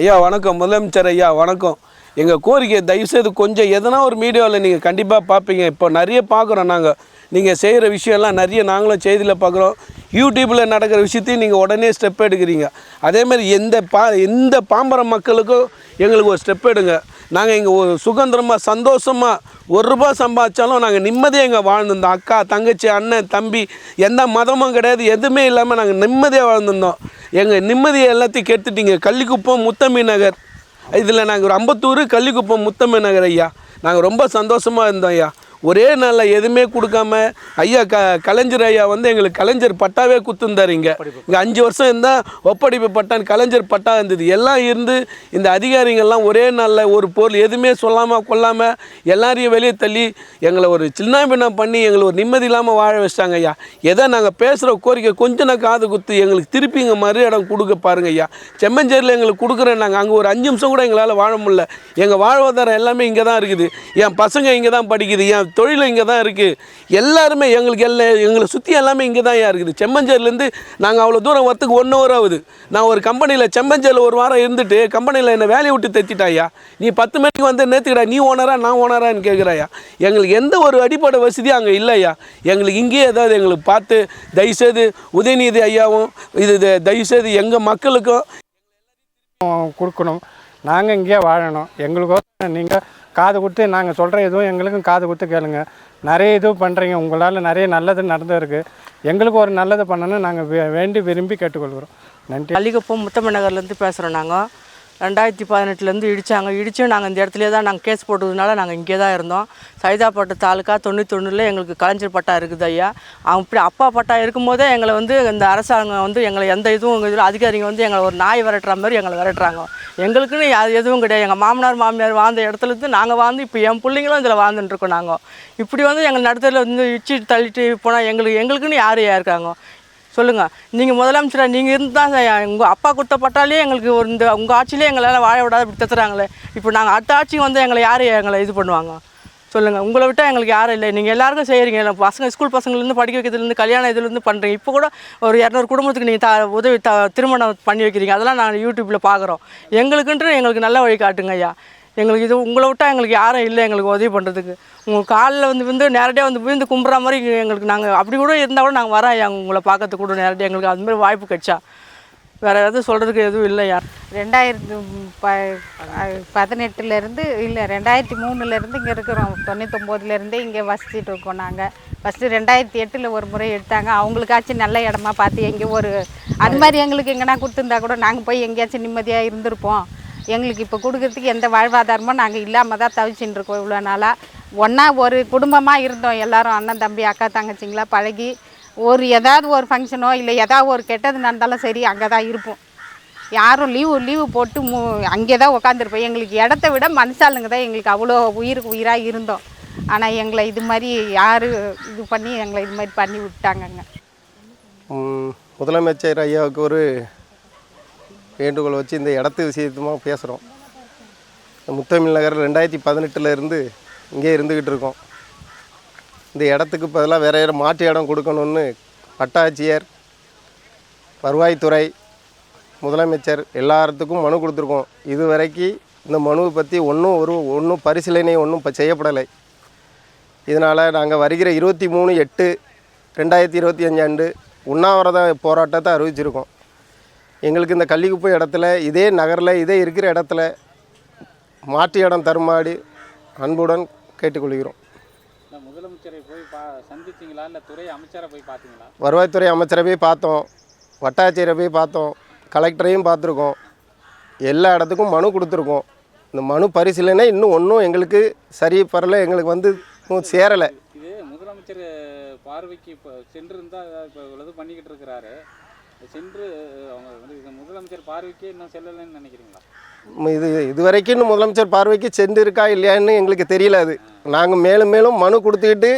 ஐயா வணக்கம். முதலமைச்சர் ஐயா வணக்கம். எங்கள் கோரிக்கை தயவுசெய்து கொஞ்சம் எதனா ஒரு மீடியாவில் நீங்கள் கண்டிப்பாக பார்ப்பீங்க இப்போ நிறைய பார்க்குறோம் நாங்கள் நீங்கள் செய்கிற விஷயம்லாம் நிறைய நாங்களும் செய்தியில் பார்க்குறோம் யூடியூப்பில் நடக்கிற விஷயத்தையும் நீங்கள் உடனே ஸ்டெப் எடுக்கிறீங்க. அதேமாதிரி எந்த பா எந்த பாம்பர மக்களுக்கும் எங்களுக்கு ஒரு ஸ்டெப் எடுங்க. நாங்கள் இங்கே ஒரு சுதந்திரமாக சந்தோஷமாக ஒரு ரூபா சம்பாதிச்சாலும் நாங்கள் நிம்மதியாக இங்கே வாழ்ந்துருந்தோம். அக்கா தங்கச்சி அண்ணன் தம்பி எந்த மதமும் கிடையாது எதுவுமே இல்லாமல் நாங்கள் நிம்மதியாக வாழ்ந்துருந்தோம். எங்கள் நிம்மதியை எல்லாத்தையும் கெடுத்துட்டீங்க. கள்ளிக்குப்பம் முத்தமி நகர். இதில் நாங்கள் ஒரு ஐம்பத்தூர் கள்ளிக்குப்பம் முத்தமி நகர் ஐயா. நாங்கள் ரொம்ப சந்தோஷமாக இருந்தோம் ஐயா. ஒரே நாளில் எதுவுமே கொடுக்காம ஐயா க கலைஞர் ஐயா வந்து எங்களுக்கு கலைஞர் பட்டாவே குத்துந்தார் இங்கே. இங்கே அஞ்சு வருஷம் இருந்தால் ஒப்படைப்பு பட்டான் கலைஞர் பட்டா இருந்தது. எல்லாம் இருந்து இந்த அதிகாரிங்கள்லாம் ஒரே நாளில் ஒரு பொருள் எதுவுமே சொல்லாமல் கொள்ளாமல் எல்லாரையும் வெளியே தள்ளி எங்களை ஒரு சின்ன பின்ன பண்ணி எங்களை ஒரு நிம்மதி இல்லாமல் வாழ வச்சிட்டாங்க ஐயா. எதை நாங்கள் பேசுகிற கோரிக்கை கொஞ்சம் நான் காது குத்து எங்களுக்கு திருப்பி இங்கே மறு இடம் கொடுக்க பாருங்க ஐயா. செம்மஞ்சேரியில் எங்களுக்கு கொடுக்குறேன் நாங்கள் அங்கே ஒரு அஞ்சு நிமிஷம் கூட எங்களால் வாழ முடியல. எங்கள் வாழ்வாதாரம் எல்லாமே இங்கே தான் இருக்குது. என் பசங்க இங்கே தான் படிக்குது. என் தொழில் இங்கே தான் இருக்குது எல்லாருமே எங்களுக்கு எல்லா எங்களை சுற்றி எல்லாமே இங்கே தான் இருக்குது. செம்மஞ்சேரிலேருந்து நாங்கள் அவ்வளோ தூரம் வரத்துக்கு ஒன் ஹவர் ஆகுது. நான் ஒரு கம்பெனியில் செம்மஞ்சேரியில் ஒரு வாரம் இருந்துட்டு கம்பெனியில் என்னை வேலையை விட்டு தைச்சிட்டாயா நீ பத்து மணிக்கு வந்து நேற்றுக்கடா நீ ஓனரா நான் ஓனரான்னு கேட்குறாயா எங்களுக்கு எந்த ஒரு அடிப்படை வசதியும் அங்கே இல்லையா எங்களுக்கு இங்கேயே ஏதாவது எங்களுக்கு பார்த்து தயவுசெய்து உதயநிதி ஐயாவும் இது இது தயவுசெய்து எங்கள் மக்களுக்கும் கொடுக்கணும். நாங்கள் இங்கேயே வாழணும். எங்களுக்கோசம் நீங்கள் காது கொடுத்து நாங்கள் சொல்கிற எதுவும் எங்களுக்கும் காது கொடுத்து கேளுங்க. நிறைய இது பண்ணுறீங்க உங்களால் நிறைய நல்லது நடந்திருக்கு. எங்களுக்கு ஒரு நல்லது பண்ணணும்னு நாங்கள் வே- வேண்டி விரும்பி கேட்டுக்கொள்கிறோம். நன்றி. பள்ளிக்குப்பம் முத்தமிழ் நகர்லேருந்து பேசுகிறோம் நாங்கள் ரெண்டாயிரத்தி பதினெட்டுலேருந்து இடித்தாங்க இடிச்சும் நாங்கள் இந்த இடத்துலயே தான் நாங்கள் கேஸ் போட்டதுனால நாங்கள் இங்கே தான் இருந்தோம். சைதாப்பட்டு தாலுக்கா தொண்ணூத்தொன்னில் எங்களுக்கு கலைஞர் பட்டா இருக்குது ஐயா. அவங்க இப்படி அப்பா பட்டா இருக்கும்போதே எங்களை வந்து இந்த அரசாங்கம் வந்து எங்களை எந்த இதுவும் இதில் அதிகாரிங்க வந்து எங்களை ஒரு நாய் விரட்டுற மாதிரி எங்களை விரட்டுறாங்க. எங்களுக்குன்னு அது எதுவும் கிடையாது. எங்கள் மாமனார் மாமியார் வாழ்ந்த இடத்துல இருந்து நாங்கள் வாழ்ந்து இப்போ என் பிள்ளைங்களும் இதில் வாழ்ந்துட்டுருக்கோம் நாங்கள் இப்படி வந்து எங்கள் நடத்துல வந்து இச்சு தள்ளிட்டு போனால் எங்களுக்கு எங்களுக்குன்னு யார் இருக்காங்க? சொல்லுங்கள் நீங்கள் முதலமைச்சராக நீங்கள் இருந்து தான் உங்கள் அப்பா கொடுத்த பட்டாலே எங்களுக்கு ஒரு இந்த உங்கள் ஆட்சியிலே எங்களால் வாழ விடாத இப்படி தத்துறாங்களே. இப்போ நாங்கள் அடுத்த ஆட்சி வந்து எங்களை யார் எங்களை இது பண்ணுவாங்க? சொல்லுங்கள் உங்களை விட்டால் எங்களுக்கு யாரும் இல்லை. நீங்கள் எல்லாருக்கும் செய்கிறீங்க பசங்க ஸ்கூல் பசங்கள்லேருந்து படிக்க வைக்கிறதுலேருந்து கல்யாணம் இதுலேருந்து பண்ணுறீங்க இப்போ கூட ஒரு இரநூறு குடும்பத்துக்கு நீங்கள் த உதவி த திருமணம் பண்ணி வைக்கிறீங்க. அதெல்லாம் நாங்கள் யூடியூப்பில் பார்க்குறோம் எங்களுக்குன்ட்டு எங்களுக்கு நல்ல வழி காட்டுங்க ஐயா. எங்களுக்கு இது உங்களை விட்டால் எங்களுக்கு யாரும் இல்லை எங்களுக்கு உதவி பண்ணுறதுக்கு உங்கள் காலில் வந்து வந்து நேரடியாக வந்து விழுந்து கும்புற மாதிரி எங்களுக்கு நாங்கள் அப்படி கூட இருந்தால் கூட நாங்கள் வரோம் ஐயா. உங்களை பார்க்கறதுக்கு கூட நேரடியாக எங்களுக்கு அதுமாதிரி வாய்ப்பு கிடைச்சா. வேறு எதுவும் சொல்கிறதுக்கு எதுவும் இல்லையா ரெண்டாயிரத்து ப பதினெட்டுலேருந்து இல்லை ரெண்டாயிரத்தி மூணுலேருந்து இங்கே இருக்கிறோம். தொண்ணூத்தொம்போதுலேருந்தே இங்கே வசிச்சுட்டு இருக்கோம் நாங்கள் ஃபஸ்ட்டு ரெண்டாயிரத்தி எட்டில் ஒரு முறை எடுத்தாங்க. அவங்களுக்காச்சும் நல்ல இடமா பார்த்து எங்கேயோ ஒரு அது மாதிரி எங்களுக்கு எங்கன்னா கொடுத்துருந்தா கூட நாங்கள் போய் எங்கேயாச்சும் நிம்மதியாக இருந்திருப்போம். எங்களுக்கு இப்போ கொடுக்கறதுக்கு எந்த வாழ்வாதாரமும் நாங்கள் இல்லாமல் தான் தவிச்சுட்டு இருக்கோம் இவ்வளோ நாளாக ஒன்றா ஒரு குடும்பமாக இருந்தோம். எல்லாரும் அண்ணன் தம்பி அக்கா தங்கச்சிங்களா பழகி. ஒரு ஏதாவது ஒரு ஃபங்க்ஷனோ இல்லை ஏதாவது ஒரு கெட்டது நடந்தாலும் சரி அங்கே தான் இருப்போம். யாரும் லீவு லீவு போட்டு மு அங்கே தான் உட்காந்துருப்போம் எங்களுக்கு இடத்த விட மனுஷாளுங்க தான் எங்களுக்கு அவ்வளோ உயிருக்கு உயிராக இருந்தோம். ஆனால் எங்களை இது மாதிரி யார் இது பண்ணி எங்களை இது மாதிரி பண்ணி விட்டாங்கங்க. முதலமைச்சர் ஐயாவுக்கு ஒரு வேண்டுகோள் வச்சு இந்த இடத்து விஷயத்துமா பேசுகிறோம் முத்தமிழ் நகர் ரெண்டாயிரத்தி பதினெட்டில் இருந்து இங்கே இருந்துக்கிட்டு இருக்கோம். இந்த இடத்துக்கு பதிலாக வேற யாரும் மாற்று இடம் கொடுக்கணும்னு வட்டாட்சியர் வருவாய்த்துறை முதலமைச்சர் எல்லாத்துக்கும் மனு கொடுத்துருக்கோம். இது வரைக்கும் இந்த மனுவை பற்றி ஒன்றும் ஒரு ஒன்றும் பரிசீலனை ஒன்றும் இப்போ செய்யப்படலை. இதனால் நாங்கள் வருகிற இருபத்தி மூணு எட்டு ரெண்டாயிரத்தி இருபத்தி அஞ்சாண்டு உண்ணாவிரத போராட்டத்தை அறிவிச்சிருக்கோம். எங்களுக்கு இந்த கள்ளிக்குப்பை இடத்துல இதே நகரில் இதே இருக்கிற இடத்துல மாற்று இடம் தருமாடி அன்புடன் கேட்டுக்கொள்கிறோம். முதலமைச்சரை போய் பா சந்திச்சிங்களா? இல்லை துறை அமைச்சரை போய் பார்த்தீங்களா? வருவாய்த்துறை அமைச்சரை போய் பார்த்தோம். வட்டாட்சியரை போய் பார்த்தோம். கலெக்டரையும் பார்த்துருக்கோம். எல்லா இடத்துக்கும் மனு கொடுத்துருக்கோம். இந்த மனு பரிசீலனை இன்னும் ஒன்றும் எங்களுக்கு சரி பரல எங்களுக்கு வந்து இன்னும் சேரலை. இது முதலமைச்சர் பார்வைக்கு இப்போ சென்று இருந்தால் இப்போ இவ்வளவு பண்ணிக்கிட்டு இருக்கிறாரு. சென்று அவங்க வந்து இது முதலமைச்சர் பார்வைக்கே இன்னும் செல்லலைன்னு நினைக்கிறீங்களா? இது இது வரைக்கும் இன்னும் முதலமைச்சர் பார்வைக்கு சென்று இருக்கா இல்லையான்னு எங்களுக்கு தெரியல அது. நாங்கள் மேலும் மேலும் மனு கொடுத்துக்கிட்டு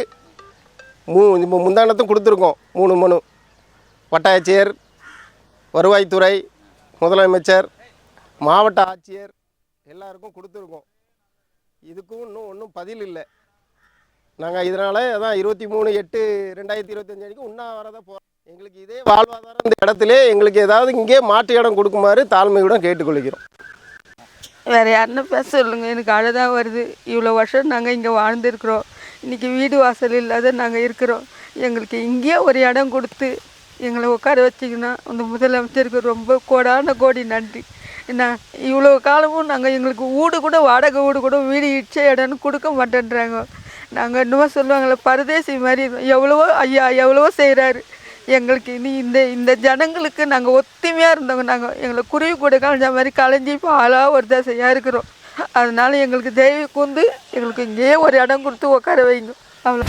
மூ இப்போ முந்தானத்தும் கொடுத்துருக்கோம். மூணு மனு. வட்டாட்சியர் வருவாய்த்துறை முதலமைச்சர் மாவட்ட ஆட்சியர் எல்லாருக்கும் கொடுத்துருக்கோம். இதுக்கும் இன்னும் ஒன்றும் பதில் இல்லை. நாங்கள் இதனால் அதான் இருபத்தி மூணு எட்டு ரெண்டாயிரத்தி இருபத்தஞ்சு அன்றைக்கி உண்ணாவிரதம் போகிறோம் எங்களுக்கு இதே வாழ்வாதாரம் இந்த இடத்துல எங்களுக்கு ஏதாவது இங்கே மாற்று இடம் கொடுக்குமாறு தாழ்மையுடன் கேட்டுக்கொள்கிறோம். வேறு யாருன்னா பேச சொல்லுங்க. எனக்கு அழதான் வருது. இவ்வளோ வருஷம் நாங்கள் இங்கே வாழ்ந்துருக்குறோம். இன்றைக்கி வீடு வாசல் இல்லாத நாங்கள் இருக்கிறோம். எங்களுக்கு இங்கேயே ஒரு இடம் கொடுத்து எங்களை உட்கார வச்சிங்கன்னா அந்த முதலமைச்சருக்கு ரொம்ப கோடான கோடி நன்றி. என்ன இவ்வளோ காலமும் நாங்கள் எங்களுக்கு வீடு கூட வாடகை வீடு கூட வீடு இடிச்ச இடம்னு கொடுக்க மாட்டேன்றாங்க. நாங்கள் இன்னுமா சொல்லுவாங்களே பரதேசி மாதிரி எவ்வளவோ ஐயா எவ்வளவோ செய்கிறாரு எங்களுக்கு இனி இந்த இந்த ஜனங்களுக்கு நாங்கள் ஒத்துமையாக இருந்தவங்க நாங்கள் எங்களை குருவி கூட கலைஞ்ச மாதிரி கலைஞ்சி இப்போ ஆளாக ஒரு தசையாக இருக்கிறோம். அதனால எங்களுக்கு தெய்வ கூந்து எங்களுக்கு இங்கேயே ஒரு இடம் கொடுத்து உட்கார வைங்க. அவ்வளோ